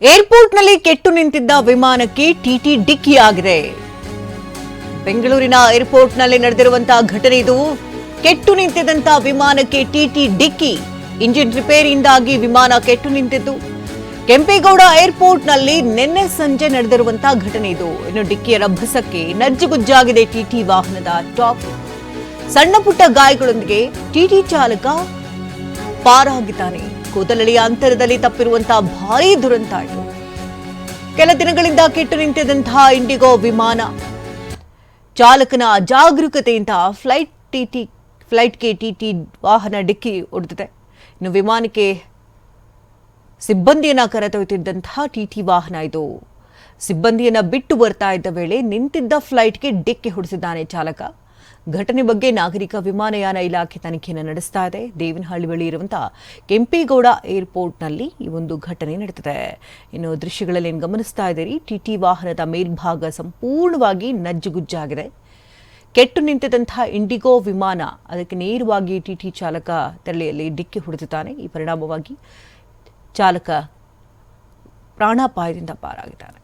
ಏರ್ಪೋರ್ಟ್ನಲ್ಲಿ ಕೆಟ್ಟು ನಿಂತಿದ್ದ ವಿಮಾನಕ್ಕೆ ಟಿಟಿ ಡಿಕ್ಕಿಯಾಗಿದೆ. ಬೆಂಗಳೂರಿನ ಏರ್ಪೋರ್ಟ್ನಲ್ಲಿ ನಡೆದಿರುವಂತಹ ಘಟನೆ ಇದು. ಕೆಟ್ಟು ನಿಂತಿದ್ದಂತಹ ವಿಮಾನಕ್ಕೆ ಟಿಟಿ ಡಿಕ್ಕಿ. ಇಂಜಿನ್ ರಿಪೇರಿಯಿಂದಾಗಿ ವಿಮಾನ ಕೆಟ್ಟು ನಿಂತಿದ್ದು. ಕೆಂಪೇಗೌಡ ಏರ್ಪೋರ್ಟ್ನಲ್ಲಿ ನಿನ್ನೆ ಸಂಜೆ ನಡೆದಿರುವಂತಹ ಘಟನೆ ಇದು. ಇನ್ನು ಡಿಕ್ಕಿಯ ರಭಸಕ್ಕೆ ನಜ್ಜುಗುಜ್ಜಾಗಿದೆ ಟಿಟಿ ವಾಹನದ ಟಾಪ್. ಸಣ್ಣ ಪುಟ್ಟ ಗಾಯಗಳೊಂದಿಗೆ ಟಿಟಿ ಚಾಲಕ ಪಾರಾಗಿದ್ದಾನೆ. ಕೂದಲಳಿಯ ಅಂತರದಲ್ಲಿ ತಪ್ಪಿರುವಂತಹ ಭಾರೀ ದುರಂತ ಇದು ಕೆಲ ದಿನಗಳಿಂದ ಕೆಟ್ಟು ನಿಂತಿದ್ದಂತಹ ಇಂಡಿಗೋ ವಿಮಾನ ಚಾಲಕನ ಅಜಾಗರೂಕತೆಯಿಂದ ಫ್ಲೈಟ್ ಟಿಟಿ ಫ್ಲೈಟ್ಗೆ ಟಿಟಿ ವಾಹನ ಡಿಕ್ಕಿ ಹೊಡೆದಿದೆ. ಇನ್ನು ವಿಮಾನಕ್ಕೆ ಸಿಬ್ಬಂದಿಯನ್ನ ಕರೆದೊಯ್ತಿದ್ದಂತಹ ಟಿಟಿ ವಾಹನ ಇದು. ಸಿಬ್ಬಂದಿಯನ್ನ ಬಿಟ್ಟು ಬರ್ತಾ ಇದ್ದ ವೇಳೆ ನಿಂತಿದ್ದ ಫ್ಲೈಟ್ಗೆ ಡಿಕ್ಕಿ ಹೊಡೆಸಿದ್ದಾನೆ ಚಾಲಕ. ಘಟನೆ ಬಗ್ಗೆ ನಾಗರಿಕ ವಿಮಾನಯಾನ ಇಲಾಖೆ ತನಿಖೆಯನ್ನು ನಡೆಸ್ತಾ ಇದೆ. ದೇವನಹಳ್ಳಿ ಬಳಿ ಇರುವಂತಹ ಕೆಂಪೇಗೌಡ ಏರ್ಪೋರ್ಟ್ನಲ್ಲಿ ಈ ಒಂದು ಘಟನೆ ನಡೆದಿದೆ. ಇನ್ನು ದೃಶ್ಯಗಳಲ್ಲಿ ಏನು ಗಮನಿಸ್ತಾ ಇದ್ದೀರಿ? ಟಿಟಿ ವಾಹನದ ಮೇಲ್ಭಾಗ ಸಂಪೂರ್ಣವಾಗಿ ನಜ್ಜುಗುಜ್ಜಾಗಿದೆ ಕೆಟ್ಟು ನಿಂತಿದ್ದಂತಹ ಇಂಡಿಗೋ ವಿಮಾನ ಅದಕ್ಕೆ ನೇರವಾಗಿ ಟಿಟಿ ಚಾಲಕ ತೆರಳಿಯಲ್ಲಿ ಡಿಕ್ಕಿ ಹೊಡೆದಿದ್ದಾನೆ. ಈ ಪರಿಣಾಮವಾಗಿ ಚಾಲಕ ಪ್ರಾಣಾಪಾಯದಿಂದ ಪಾರಾಗಿದ್ದಾನೆ.